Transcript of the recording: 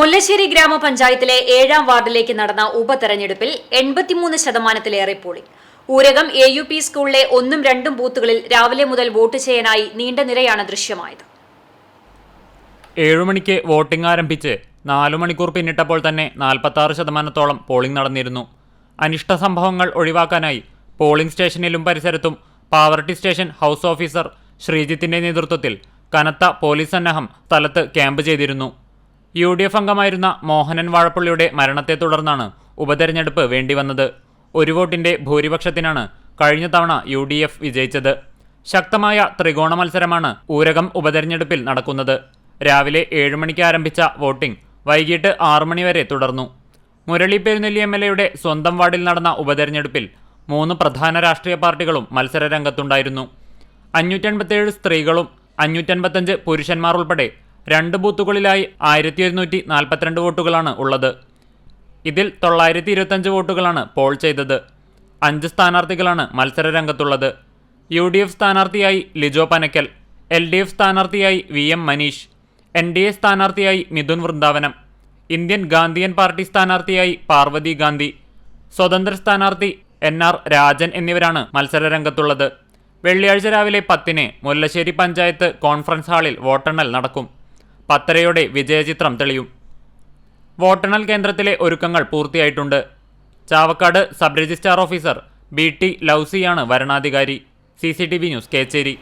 മുല്ലശ്ശേരി ഗ്രാമപഞ്ചായത്തിലെ ഏഴാം വാർഡിലേക്ക് നടന്ന ഉപതെരഞ്ഞെടുപ്പിൽ എൺപത്തിമൂന്ന് ശതമാനത്തിലേറെ polling. Oorakam A U P സ്കൂളിലെ ഒന്നും രണ്ടും ബൂത്തുകളിൽ രാവിലെ മുതൽ വോട്ട് ചെയ്യാനായി നീണ്ട നിരയാണ് ദൃശ്യമായത്. ഏഴുമണിക്ക് വോട്ടിംഗ് ആരംഭിച്ച് നാലു മണിക്കൂർ പിന്നിട്ടപ്പോൾ തന്നെ നാൽപ്പത്താറ് ശതമാനത്തോളം പോളിംഗ് നടന്നിരുന്നു. അനിഷ്ട സംഭവങ്ങൾ ഒഴിവാക്കാനായി പോളിംഗ് സ്റ്റേഷനിലും പരിസരത്തും പാവർട്ടി സ്റ്റേഷൻ ഹൗസ് ഓഫീസർ ശ്രീജിത്തിന്റെ നേതൃത്വത്തിൽ കനത്ത പോലീസ് സന്നാഹം സ്ഥലത്ത് ക്യാമ്പ് ചെയ്തിരുന്നു. യു ഡി എഫ് അംഗമായിരുന്ന മോഹനൻ വാഴപ്പള്ളിയുടെ മരണത്തെ തുടർന്നാണ് ഉപതെരഞ്ഞെടുപ്പ് വേണ്ടിവന്നത്. ഒരു വോട്ടിന്റെ ഭൂരിപക്ഷത്തിനാണ് കഴിഞ്ഞ തവണ യു ഡി എഫ് വിജയിച്ചത്. ശക്തമായ ത്രികോണ മത്സരമാണ് ഊരകം ഉപതെരഞ്ഞെടുപ്പിൽ നടക്കുന്നത്. രാവിലെ ഏഴ് മണിക്ക് ആരംഭിച്ച വോട്ടിംഗ് വൈകിട്ട് ആറു മണിവരെ തുടർന്നു. മുരളി പെരുന്നെല്ലി എം എൽ എയുടെ സ്വന്തം വാർഡിൽ നടന്ന ഉപതെരഞ്ഞെടുപ്പിൽ മൂന്ന് പ്രധാന രാഷ്ട്രീയ പാർട്ടികളും മത്സര രംഗത്തുണ്ടായിരുന്നു അഞ്ഞൂറ്റൻപത്തേഴ് സ്ത്രീകളും അഞ്ഞൂറ്റൻപത്തഞ്ച് പുരുഷന്മാർ ഉൾപ്പെടെ രണ്ട് ബൂത്തുകളിലായി ആയിരത്തി ഒരുന്നൂറ്റി നാൽപ്പത്തിരണ്ട് വോട്ടുകളാണ് ഉള്ളത്. ഇതിൽ തൊള്ളായിരത്തി ഇരുപത്തഞ്ച് വോട്ടുകളാണ് പോൾ ചെയ്തത്. അഞ്ച് സ്ഥാനാർത്ഥികളാണ് മത്സരരംഗത്തുള്ളത്. യു ഡി എഫ് സ്ഥാനാർത്ഥിയായി Lijo Panakkal L D F സ്ഥാനാർത്ഥിയായി V M Manish N D A സ്ഥാനാർത്ഥിയായി മിഥുൻ വൃന്ദാവനം ഇന്ത്യൻ ഗാന്ധിയൻ പാർട്ടി സ്ഥാനാർത്ഥിയായി പാർവതി ഗാന്ധി സ്വതന്ത്ര സ്ഥാനാർത്ഥി എൻ ആർ രാജൻ എന്നിവരാണ് മത്സരരംഗത്തുള്ളത്. വെള്ളിയാഴ്ച രാവിലെ പത്തിന് മുല്ലശ്ശേരി പഞ്ചായത്ത് കോൺഫറൻസ് ഹാളിൽ വോട്ടെണ്ണൽ നടക്കും. പത്തരയോടെ വിജയചിത്രം തെളിയും. വോട്ടെണ്ണൽ കേന്ദ്രത്തിലെ ഒരുക്കങ്ങൾ പൂർത്തിയായിട്ടുണ്ട്. Chavakkad sub registrar officer B T ലൗസിയാണ് വരണാധികാരി. C news Kecheri.